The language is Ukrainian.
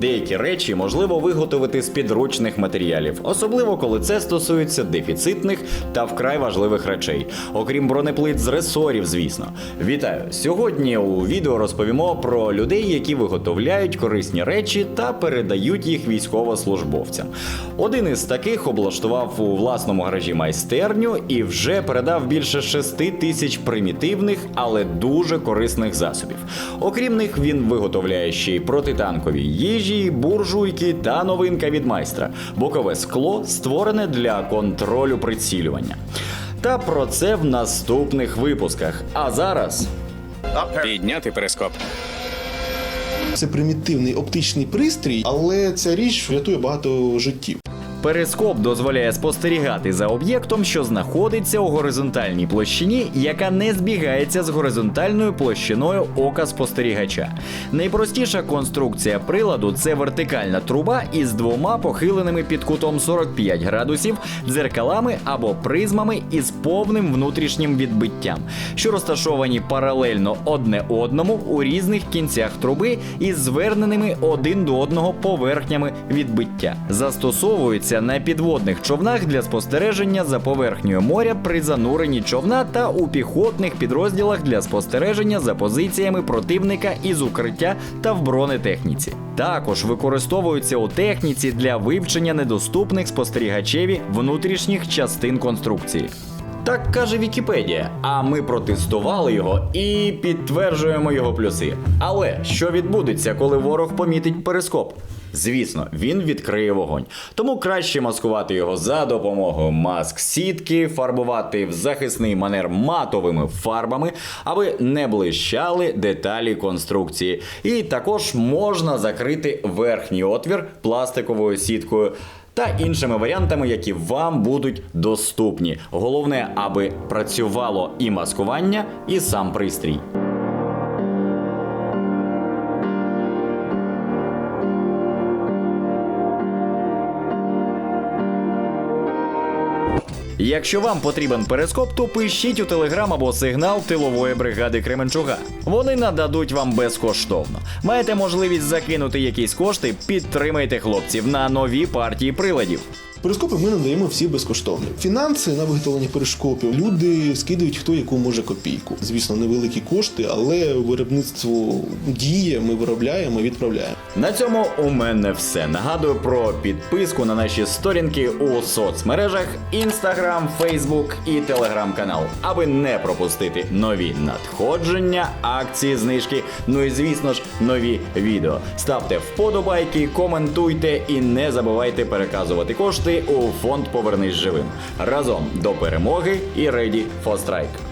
Деякі речі можливо виготовити з підручних матеріалів, особливо коли це стосується дефіцитних та вкрай важливих речей, окрім бронеплит з ресорів, звісно. Вітаю! Сьогодні у відео розповімо про людей, які виготовляють корисні речі та передають їх військовослужбовцям. Один із таких облаштував у власному гаражі майстерню і вже передав більше 6 тисяч примітивних, але дуже корисних засобів. Окрім них, він виготовляє ще й протитанкові їжі, буржуйки та новинка від майстра бокове скло, створене для контролю прицілювання. Та про це в наступних випусках. А зараз Підняти перископ. Це примітивний оптичний пристрій, але ця річ врятує багато життів. Перископ дозволяє спостерігати за об'єктом, що знаходиться у горизонтальній площині, яка не збігається з горизонтальною площиною ока спостерігача. Найпростіша конструкція приладу це вертикальна труба із двома похиленими під кутом 45 градусів дзеркалами або призмами із повним внутрішнім відбиттям, що розташовані паралельно одне одному у різних кінцях труби із зверненими один до одного поверхнями відбиття. Застосовується на підводних човнах для спостереження за поверхнею моря при зануренні човна та у піхотних підрозділах для спостереження за позиціями противника із укриття та в бронетехніці. Також використовується у техніці для вивчення недоступних спостерігачеві внутрішніх частин конструкції. Так каже Вікіпедія. А ми протестували його і підтверджуємо його плюси. Але що відбудеться, коли ворог помітить перископ? Звісно, він відкриє вогонь. Тому краще маскувати його за допомогою маск-сітки, фарбувати в захисний манер матовими фарбами, аби не блищали деталі конструкції. І також можна закрити верхній отвір пластиковою сіткою та іншими варіантами, які вам будуть доступні. Головне, аби працювало і маскування, і сам пристрій. Якщо вам потрібен перископ, то пишіть у телеграм або сигнал тилової бригади Кременчуга. Вони нададуть вам безкоштовно. Маєте можливість закинути якісь кошти, підтримайте хлопців на нові партії приладів. Перископи ми надаємо всі безкоштовно. Фінанси на виготовлення перископів люди скидують хто яку може копійку. Звісно, невеликі кошти, але виробництво діє, ми виробляємо, відправляємо. На цьому у мене все. Нагадую про підписку на наші сторінки у соцмережах Instagram, Facebook і телеграм-канал, аби не пропустити нові надходження, акції, знижки. Ну і звісно ж, нові відео. Ставте вподобайки, коментуйте і не забувайте переказувати кошти у фонд Повернись живим. Разом до перемоги і Ready for Strike.